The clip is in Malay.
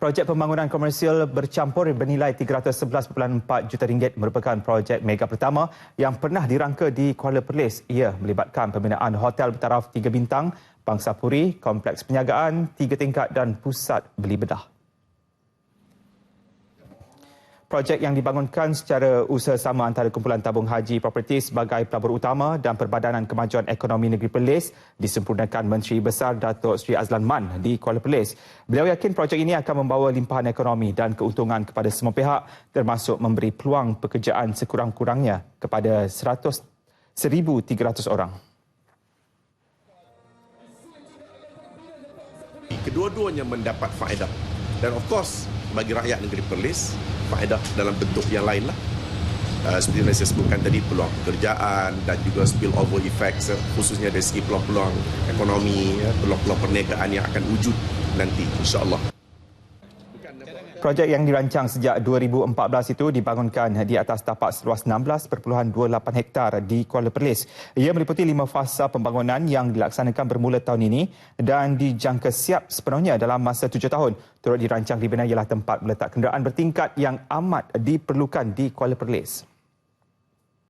Projek pembangunan komersial bercampur bernilai 311.4 juta ringgit merupakan projek mega pertama yang pernah dirangka di Kuala Perlis. Ia melibatkan pembinaan hotel bertaraf 3 bintang, bangsa puri, kompleks penyagaan, 3 tingkat dan pusat beli bedah. Projek yang dibangunkan secara usaha sama antara Kumpulan Tabung Haji Property sebagai pelabur utama dan Perbadanan Kemajuan Ekonomi Negeri Perlis disempurnakan Menteri Besar Datuk Sri Azlan Man di Kuala Perlis. Beliau yakin projek ini akan membawa limpahan ekonomi dan keuntungan kepada semua pihak termasuk memberi peluang pekerjaan sekurang-kurangnya kepada 100 1,300 orang. Kedua-duanya mendapat faedah. Dan of course, bagi rakyat negeri Perlis, faedah dalam bentuk yang lain lah. Uh, seperti yang saya sebutkan tadi, peluang pekerjaan dan juga spillover effects, khususnya dari segi peluang-peluang ekonomi, ya, peluang-peluang perniagaan yang akan wujud nanti, insyaAllah. Projek yang dirancang sejak 2014 itu dibangunkan di atas tapak seluas 16.28 hektar di Kuala Perlis. Ia meliputi lima fasa pembangunan yang dilaksanakan bermula tahun ini dan dijangka siap sepenuhnya dalam masa tujuh tahun. Turut dirancang dibina ialah tempat meletak kenderaan bertingkat yang amat diperlukan di Kuala Perlis.